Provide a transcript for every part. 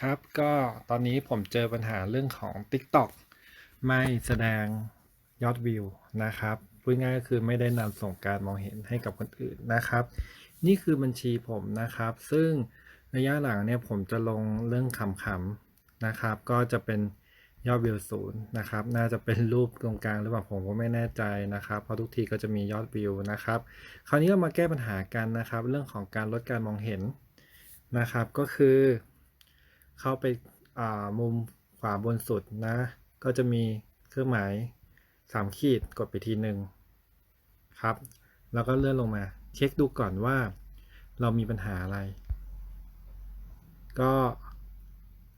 ครับก็ตอนนี้ผมเจอปัญหาเรื่องของ TikTok ไม่แสดงยอดวิวนะครับพูดง่ายก็คือไม่ได้นำส่งการมองเห็นให้กับคนอื่นนะครับ นี่คือบัญชีผมนะครับ ซึ่งระยะหลังเนี่ยผมจะลงเรื่องขำๆนะครับ ก็จะเป็นยอดวิวศูนย์นะครับ น่าจะเป็นรูปตรงกลางหรือเปล่าผมก็ไม่แน่ใจนะครับ เพราะทุกทีก็จะมียอดวิวนะครับ คราวนี้เรามาแก้ปัญหากันนะครับ เรื่องของการลดการมองเห็นนะครับ ก็คือ เข้าไปามุมขวาบนสุดนะ ก็จะมีเครื่องหมายสามขีดกดไปทีหนึ่งครับ แล้วก็เลื่อนลงมา เช็คดูก่อนว่า เรามีปัญหาอะไร ก็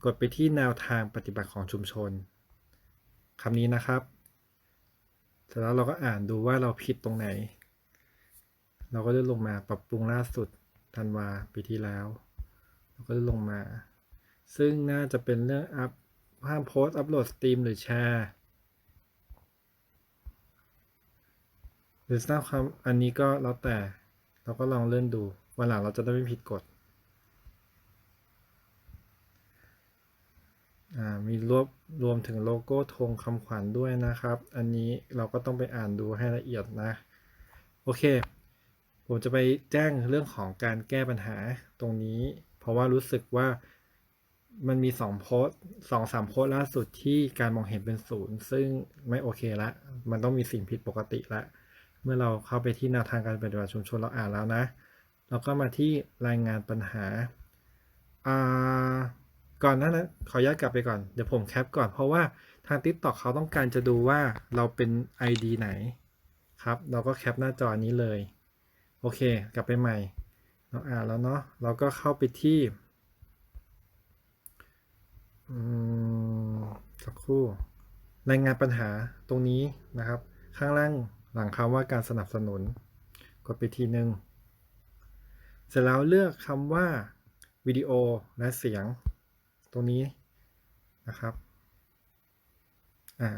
กดไปที่แนวทางปฏิบัติของชุมชนคำนี้นะครับเสร็จแล้วเราก็อ่านดูว่าเราผิดตรงไหน เราก็เลื่อนลงมาปรับปรุงล่าสุดธันวาปีที่แล้ว เราก็เลื่อนลงมา ซึ่งน่าจะเป็นเรื่องอัพห้ามโพสต์อัพโหลดสตรีมหรือแชร์หรือสร้างความอันนี้ก็แล้วแต่เราก็ลองเลื่อนดูวันหลังเราจะได้ไม่ผิดกฎมีรวบรวมถึงโลโก้ธงคำขวัญด้วยนะครับ อันนี้เราก็ต้องไปอ่านดูให้ละเอียดนะ โอเค ผมจะไปแจ้งเรื่องของการแก้ปัญหาตรงนี้ เพราะว่ารู้สึกว่า มันมีสองโพสสองสามโพสล่าสุดที่การมองเห็นเป็นศูนย์ซึ่งไม่โอเคละ มันต้องมีสิ่งผิดปกติละ เมื่อเราเข้าไปที่แนวทางการปฏิบัติชุมชนเราอ่านแล้วนะ เราก็มาที่รายงานปัญหาอ่าก่อนหน้านั้นขออนุญาตกลับไปก่อน เดี๋ยวผมแคปก่อนเพราะว่าทาง TikTok เขาต้องการจะดูว่าเราเป็น ID ไหนครับ เราก็แคปหน้าจอนี้เลย โอเค กลับไปใหม่ เราอ่านแล้วเนาะเราก็เข้าไปที่ อืม สักครู่รายงานปัญหาตรงนี้นะครับ ข้างล่างหลังคำว่าการสนับสนุน กดไปทีหนึ่งเสร็จแล้วเลือกคำว่าวิดีโอและเสียง ตรงนี้นะครับอ่า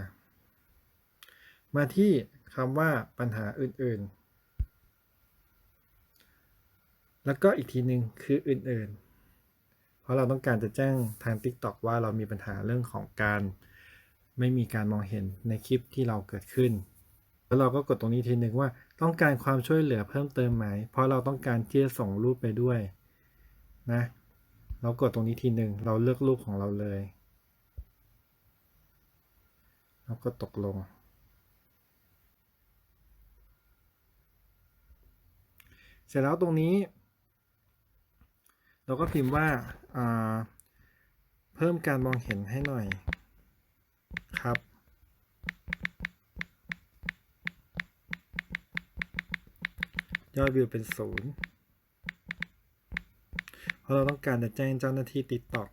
มาที่คำว่าปัญหาอื่นๆ แล้วก็อีกทีหนึ่งคืออื่นๆ ราะเราต้องการจะแจ้งทาง TikTok ว่าเรามีปัญหาเรื่องของการไม่มีการมองเห็นในคลิปที่เราเกิดขึ้น แล้วเราก็กดตรงนี้ทีหนึ่งว่าต้องการความช่วยเหลือเพิ่มเติมไหม เพราะเราต้องการที่จะส่งรูปไปด้วยนะ เรากดตรงนี้ทีหนึ่งเราเลือกรูปของเราเลย แล้วก็ตกลง เสร็จแล้วตรงนี้ เราก็พิมพ์ว่าาเพิ่มการมองเห็นให้หน่อยครับ ยอดวิวเป็นศูนย์เพราะเราต้องการจะแจ้งเจ้าหน้าที่ติดต่อ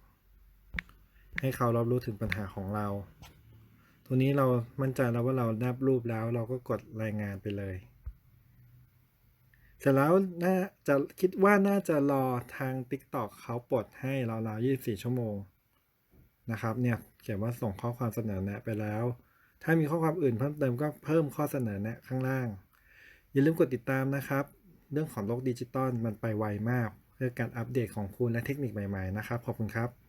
ให้เขารับรู้ถึงปัญหาของเรา ตัวนี้เรามั่นใจแล้วว่าเรานับรูปแล้วเราก็กดรายงานไปเลย เสร็จแล้วน่าจะคิดว่าน่าจะรอทาง TikTok เขาปลดให้เราราวๆ24 ชั่วโมงนะครับเนี่ยเขียนว่าส่งข้อความเสนอแนะไปแล้ว ถ้ามีข้อความอื่นเพิ่มเติมก็เพิ่มข้อเสนอแนะข้างล่าง อย่าลืมกดติดตามนะครับ เรื่องของโลกดิจิตอลมันไปไวมาก เพื่อการอัปเดตของคุณและเทคนิคใหม่ๆนะครับ ขอบคุณครับ